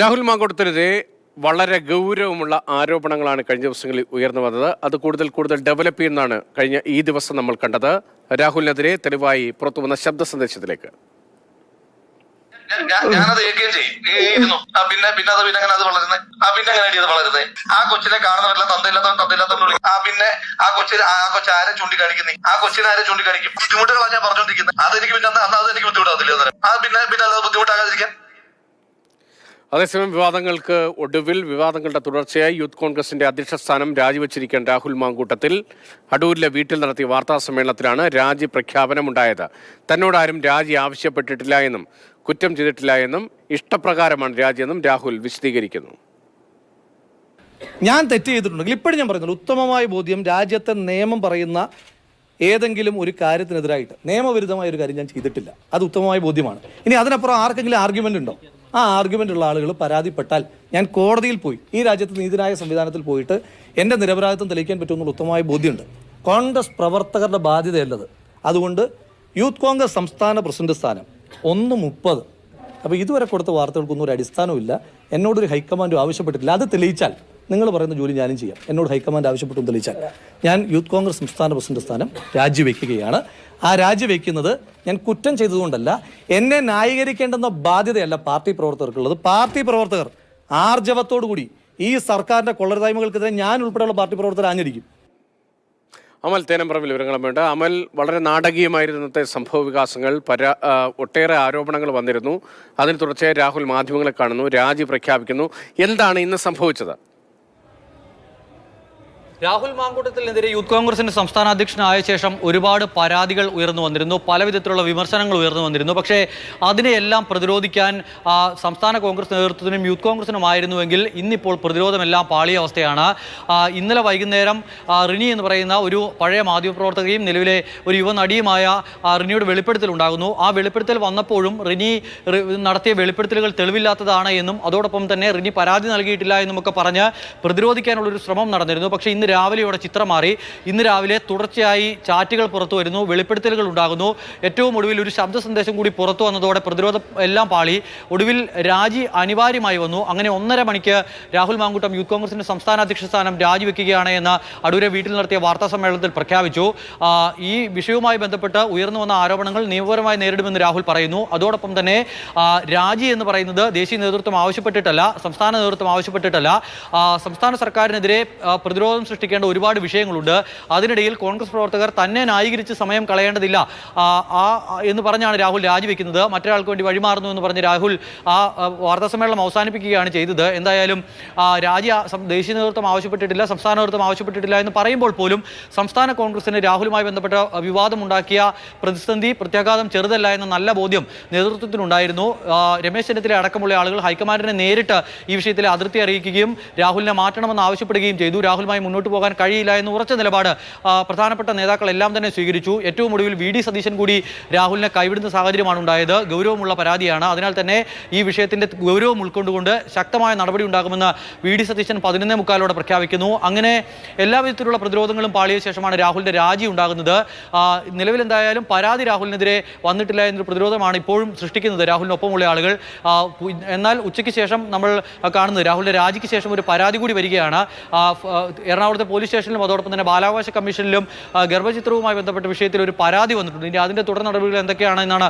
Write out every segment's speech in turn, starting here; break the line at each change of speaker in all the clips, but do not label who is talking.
രാഹുൽ മാങ്കോട്ടത്തിനെതിരെ വളരെ ഗൗരവമുള്ള ആരോപണങ്ങളാണ് കഴിഞ്ഞ ദിവസങ്ങളിൽ ഉയർന്നു വന്നത്. അത് കൂടുതൽ കൂടുതൽ ഡെവലപ്പ് ചെയ്യുന്നതാണ് കഴിഞ്ഞ ഈ ദിവസം നമ്മൾ കണ്ടത്. രാഹുലിനെതിരെ തെളിവായി പുറത്തു വന്ന ശബ്ദ സന്ദേശത്തിലേക്ക്.
ഞാനത് കേൾക്കുകയും ചെയ്യും. ഇരുന്നു ആ പിന്നെ പിന്നെ അത് പിന്നെ അങ്ങനെ അത് വളരുന്നത് ആ പിന്നെ അങ്ങനെ അത് വളരുന്നത് ആ കൊച്ചിനെ കാണുന്നവരെല്ലാം തന്തയില്ലാത്തവൻ തന്തയില്ലാത്തവൻ വിളിക്കും ആ പിന്നെ ആ കൊച്ചിന് ആ കൊച്ചു ആരെ ചൂണ്ടിക്കാണിക്കുന്നേ? ആ കൊച്ചിനെ ആരെ ചൂണ്ടിക്കാണിക്കും? ബുദ്ധിമുട്ടുകളാണ് ഞാൻ പറഞ്ഞുകൊണ്ടിരിക്കുന്നത്. അതെനിക്ക് പിന്നെ അന്ന് അത് എനിക്ക് ബുദ്ധിമുട്ടാകത്തില്ല ആ പിന്നെ പിന്നെ അത് ബുദ്ധിമുട്ടാകാതിരിക്കാൻ
അതേസമയം വിവാദങ്ങൾക്ക് ഒടുവിൽ വിവാദങ്ങളുടെ തുടർച്ചയായി യൂത്ത് കോൺഗ്രസിന്റെ അധ്യക്ഷ സ്ഥാനം രാജിവെച്ചിരിക്കാൻ രാഹുൽ മാങ്കൂട്ടത്തിൽ അടൂരിലെ വീട്ടിൽ നടത്തിയ വാർത്താ സമ്മേളനത്തിലാണ് രാജി പ്രഖ്യാപനമുണ്ടായത്. തന്നോടാരും രാജി ആവശ്യപ്പെട്ടിട്ടില്ല എന്നും കുറ്റം ചെയ്തിട്ടില്ല എന്നും ഇഷ്ടപ്രകാരമാണ് രാജിയെന്നും രാഹുൽ വിശദീകരിക്കുന്നു.
ഞാൻ തെറ്റ് ചെയ്തിട്ടുണ്ടെങ്കിൽ ഇപ്പോഴും ഞാൻ പറയുന്നുള്ളൂ ഉത്തമമായ ബോധ്യം രാജ്യത്തെ നിയമം പറയുന്ന ഏതെങ്കിലും ഒരു കാര്യത്തിനെതിരായിട്ട് നിയമവിരുദ്ധമായ ഒരു കാര്യം ഞാൻ ചെയ്തിട്ടില്ല. അത് ഉത്തമമായ ബോധ്യമാണ്. ഇനി അതിനപ്പുറം ആർക്കെങ്കിലും ആർഗ്യുമെന്റ് ഉണ്ടോ? ആ ആർഗ്യുമെന്റ് ഉള്ള ആളുകൾ പരാതിപ്പെട്ടാൽ ഞാൻ കോടതിയിൽ പോയി. ഈ രാജ്യത്ത് നീതിന്യായ സംവിധാനത്തിൽ പോയിട്ട് എന്റെ നിരപരാധിത്വം തെളിയിക്കാൻ പറ്റുമെന്നുള്ള ഉത്തമമായ ബോധ്യമുണ്ട്. കോൺഗ്രസ് പ്രവർത്തകരുടെ ബാധ്യതയല്ലത്. അതുകൊണ്ട് യൂത്ത് കോൺഗ്രസ് സംസ്ഥാന പ്രസിഡന്റ് സ്ഥാനം ഒന്ന് മുപ്പത്. അപ്പോൾ ഇതുവരെ കൊടുത്ത വാർത്തകൾക്കൊന്നും ഒരു അടിസ്ഥാനമില്ല എന്നോടൊരു ഹൈക്കമാൻഡും ആവശ്യപ്പെട്ടിട്ടില്ല. അത് തെളിയിച്ചാൽ നിങ്ങൾ പറയുന്ന ജോലി ഞാനും ചെയ്യാം. എന്നോട് ഹൈക്കമാൻഡ് ആവശ്യപ്പെട്ടു തെളിയിച്ചാൽ ഞാൻ യൂത്ത് കോൺഗ്രസ് സംസ്ഥാന പ്രസിഡന്റ് സ്ഥാനം രാജിവെക്കുകയാണ്. ആ രാജിവെക്കുന്നത് ഞാൻ കുറ്റം ചെയ്തതുകൊണ്ടല്ല എന്നെ ന്യായീകരിക്കേണ്ടെന്ന ബാധ്യതയല്ല പാർട്ടി പ്രവർത്തകർക്കുള്ളത്. പാർട്ടി പ്രവർത്തകർ ആർജവത്തോടു കൂടി ഈ സർക്കാരിന്റെ കൊള്ളരുതായ്മകൾക്കെതിരെ ഞാൻ ഉൾപ്പെടെയുള്ള പാർട്ടി പ്രവർത്തകർ ആഞ്ഞടിക്കും.
അമൽ തേനംപറമ്പിൽ വിവരങ്ങളും വേണ്ട അമൽ വളരെ നാടകീയമായിരുന്നു ഇന്നത്തെ സംഭവ വികാസങ്ങൾ. പരാ ഒട്ടേറെ ആരോപണങ്ങൾ വന്നിരുന്നു. അതിന് തുടർച്ചയായി രാഹുൽ മാധ്യമങ്ങളെ കാണുന്നു രാജി പ്രഖ്യാപിക്കുന്നു. എന്താണ് ഇന്ന് സംഭവിച്ചത്?
രാഹുൽ മാങ്കൂട്ടത്തിനെതിരെ യൂത്ത് കോൺഗ്രസിന്റെ സംസ്ഥാന അധ്യക്ഷനായ ശേഷം ഒരുപാട് പരാതികൾ ഉയർന്നു വന്നിരുന്നു. പല വിധത്തിലുള്ള വിമർശനങ്ങൾ ഉയർന്നു വന്നിരുന്നു. പക്ഷേ അതിനെയെല്ലാം പ്രതിരോധിക്കാൻ സംസ്ഥാന കോൺഗ്രസ് നേതൃത്വത്തിനും യൂത്ത് കോൺഗ്രസിനുമായിരുന്നുവെങ്കിൽ ഇന്നിപ്പോൾ പ്രതിരോധമെല്ലാം പാളിയ അവസ്ഥയാണ്. ഇന്നലെ വൈകുന്നേരം റിനി എന്ന് പറയുന്ന ഒരു പഴയ മാധ്യമപ്രവർത്തകയും നിലവിലെ ഒരു യുവനടിയുമായ റിനിയുടെ വെളിപ്പെടുത്തൽ ഉണ്ടാകുന്നു. ആ വെളിപ്പെടുത്തൽ വന്നപ്പോഴും റിനി നടത്തിയ വെളിപ്പെടുത്തലുകൾ തെളിവില്ലാത്തതാണ് എന്നും അതോടൊപ്പം തന്നെ റിനി പരാതി നൽകിയിട്ടില്ല എന്നുമൊക്കെ പറഞ്ഞ് പ്രതിരോധിക്കാനുള്ളൊരു ശ്രമം നടന്നിരുന്നു. പക്ഷേ ഇന്ന് രാവിലെയോടെ ചിത്രം മാറി. ഇന്ന് രാവിലെ തുടർച്ചയായി ചാറ്റുകൾ പുറത്തു വരുന്നു വെളിപ്പെടുത്തലുകൾ ഉണ്ടാകുന്നു. ഏറ്റവും ഒടുവിൽ ഒരു ശബ്ദ സന്ദേശം കൂടി പുറത്തു വന്നതോടെ പ്രതിരോധം എല്ലാം പാളി. ഒടുവിൽ രാജി അനിവാര്യമായി വന്നു. അങ്ങനെ ഒന്നര മണിക്ക് രാഹുൽ മാങ്കൂട്ടം യൂത്ത് കോൺഗ്രസിന്റെ സംസ്ഥാന അധ്യക്ഷ സ്ഥാനം രാജിവെക്കുകയാണ് എന്ന് അടൂരെ വീട്ടിൽ നടത്തിയ വാർത്താ സമ്മേളനത്തിൽ പ്രഖ്യാപിച്ചു. ഈ വിഷയവുമായി ബന്ധപ്പെട്ട് ഉയർന്നു വന്ന ആരോപണങ്ങൾ നിയമപരമായി നേരിടുമെന്ന് രാഹുൽ പറയുന്നു. അതോടൊപ്പം തന്നെ രാജി എന്ന് പറയുന്നത് ദേശീയ നേതൃത്വം ആവശ്യപ്പെട്ടിട്ടല്ല സംസ്ഥാന നേതൃത്വം ആവശ്യപ്പെട്ടിട്ടല്ല. സംസ്ഥാന സർക്കാരിനെതിരെ പ്രതിരോധം സൃഷ്ടിക്കേണ്ട ഒരുപാട് വിഷയങ്ങളുണ്ട്. അതിനിടയിൽ കോൺഗ്രസ് പ്രവർത്തകർ തന്നെ ന്യായീകരിച്ച് സമയം കളയേണ്ടതില്ല. ആ, എന്ന് പറഞ്ഞാണ് രാഹുൽ രാജിവെക്കുന്നത്. മറ്റൊരാൾക്ക് വേണ്ടി വഴിമാറുന്നു എന്ന് പറഞ്ഞ് രാഹുൽ ആ വാർത്താസമ്മേളനം വാർത്താ സമ്മേളനം അവസാനിപ്പിക്കുകയാണ് ചെയ്തത്. എന്തായാലും രാജി ദേശീയ നേതൃത്വം ആവശ്യപ്പെട്ടിട്ടില്ല സംസ്ഥാന നേതൃത്വം ആവശ്യപ്പെട്ടിട്ടില്ല എന്ന് പറയുമ്പോൾ പോലും സംസ്ഥാന കോൺഗ്രസിന് രാഹുലുമായി ബന്ധപ്പെട്ട വിവാദമുണ്ടാക്കിയ പ്രതിസന്ധി പ്രത്യാഘാതം ചെറുതല്ല എന്ന നല്ല ബോധ്യം നേതൃത്വത്തിനുണ്ടായിരുന്നു. രമേശ് ചെന്നിത്തല അടക്കമുള്ള ആളുകൾ ഹൈക്കമാൻഡിനെ നേരിട്ട് ഈ വിഷയത്തിൽ അതിർത്തി അറിയിക്കുകയും രാഹുലിനെ മാറ്റണമെന്ന് ആവശ്യപ്പെടുകയും ചെയ്തു. രാഹുലുമായി മുന്നോട്ട് പോകാൻ കഴിയില്ല എന്ന് ഉറച്ച നിലപാട് പ്രധാനപ്പെട്ട നേതാക്കൾ എല്ലാം തന്നെ സ്വീകരിച്ചു. ഏറ്റവും ഒടുവിൽ വി ഡി സതീശൻ കൂടി രാഹുലിനെ കൈവിടുന്ന സാഹചര്യമാണ് ഉണ്ടായത്. ഗൗരവമുള്ള പരാതിയാണ്. അതിനാൽ തന്നെ ഈ വിഷയത്തിന്റെ ഗൗരവം ഉൾക്കൊണ്ടുകൊണ്ട് ശക്തമായ നടപടി ഉണ്ടാകുമെന്ന് വി ഡി സതീശൻ പതിനൊന്നേ മുക്കാലോടെ പ്രഖ്യാപിക്കുന്നു. അങ്ങനെ എല്ലാവിധത്തിലുള്ള പ്രതിരോധങ്ങളും പാളിയ ശേഷമാണ് രാഹുലിന്റെ രാജി ഉണ്ടാകുന്നത്. നിലവിലെന്തായാലും പരാതി രാഹുലിനെതിരെ വന്നിട്ടില്ല എന്നൊരു പ്രതിരോധമാണ് ഇപ്പോഴും സൃഷ്ടിക്കുന്നത് രാഹുലിനൊപ്പമുള്ള ആളുകൾ. എന്നാൽ ഉച്ചയ്ക്ക് ശേഷം നമ്മൾ കാണുന്നത് രാഹുലിന്റെ രാജിക്ക് ശേഷം ഒരു പരാതി കൂടി വരികയാണ്. ആ, എറണാകുളത്തെ പോലീസ് സ്റ്റേഷനിലും അതോടൊപ്പം തന്നെ ബാലാവകാശ കമ്മീഷനിലും ഗർഭചിത്രവുമായി ബന്ധപ്പെട്ട വിഷയത്തിൽ ഒരു പരാതി വന്നിട്ടുണ്ട്. ഇനി അതിന്റെ തുടർ നടപടികൾ എന്തൊക്കെയാണ് എന്നാണ്.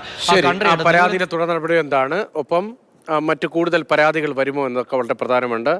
പരാതിയുടെ തുടർ നടപടി എന്താണ്? ഒപ്പം മറ്റു കൂടുതൽ പരാതികൾ വരുമോ എന്നൊക്കെ വളരെ പ്രധാനമുണ്ട്.